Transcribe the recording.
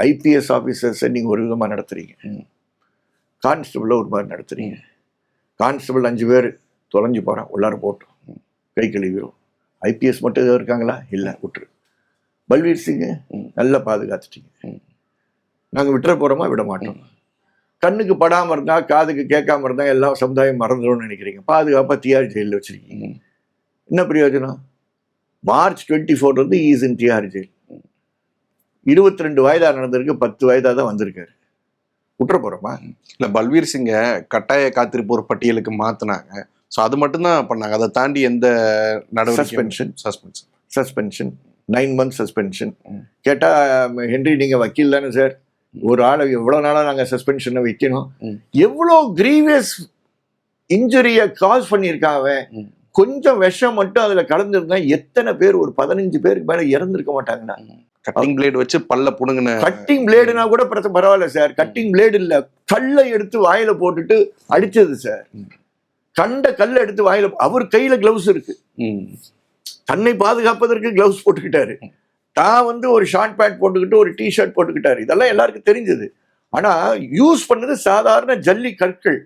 IPS ஆஃபீஸர்ஸை நீங்கள் ஒரு விதமாக நடத்துறீங்க. ம். கான்ஸ்டபிளை ஒரு மாதிரி நடத்துறீங்க. கான்ஸ்டபிள் அஞ்சு பேர் தொலைஞ்சு போகிறான் உள்ளார போட்டோம். கை கழுவிடும் ஐபிஎஸ் மட்டும் ஏதோ இருக்காங்களா? இல்லை விட்டுரு. பல்வீர் சிங் ம். நல்லா பாதுகாத்துட்டீங்க. நாங்கள் விட்டுற போகிறோமா விட மாட்டோம். கண்ணுக்கு படாமல் இருந்தா காதுக்கு கேட்காம இருந்தா எல்லாம் சமுதாயம் மறந்துடும்னு நினைக்கிறீங்க. பாதுகாப்பாக தியார் ஜெயிலில் வச்சிருக்கீங்க. என்ன பிரயோஜனம்? மார்ச் டுவெண்ட்டி ஃபோர் வந்து ஈஸ் இன் தியார் ஜெயில் இருபத்தி ரெண்டு வயதா நடந்திருக்கு பத்து வயதா தான் வந்திருக்காரு. விட்டுற போறோமா? இல்ல பல்வீர் சிங்க கட்டாய காத்திருப்போர் பட்டியலுக்கு மாத்துனாங்க. சோ அது மட்டும் தான் பண்ணாங்க. அதை தாண்டி எந்த நடவடிக்கை suspension suspension suspension nine month suspension ம். கேட்டா ஹென்றி நீங்க வக்கீல் தானே சார் ஒரு ஆளை எவ்வளவு நாளா நாங்க சஸ்பென்ஷனை வைக்கணும். எவ்வளோ கிரீவியஸ் இன்ஜுரியை காஸ் ம். கொஞ்சம் விஷம் மட்டும் அதுல கலந்துருந்தா எத்தனை பேர் ஒரு பதினஞ்சு பேருக்கு மேல இறந்திருக்க மாட்டாங்கண்ணா. கட்டிங் பிளேட் வச்சு பல்ல புடுங்கின கட்டிங் பிளேடுனா கூட பிரச்சனை பரவாயில்ல சார் கட்டிங் பிளேடு இல்ல. கல்லை எடுத்து வாயில போட்டுட்டு அடிச்சது சார். கண்ட கல்லை எடுத்து வாயில அவர் கையில கிளவுஸ் இருக்கு. தன்னை பாதுகாப்பதற்கு கிளவுஸ் போட்டுக்கிட்டாரு. தான் வந்து ஒரு ஷார்ட் பேண்ட் போட்டுக்கிட்டு ஒரு டி ஷர்ட் போட்டுக்கிட்டாரு. இதெல்லாம் எல்லாருக்கும் தெரிஞ்சது. ஆனா யூஸ் பண்ணது சாதாரண ஜல்லி கற்கள்.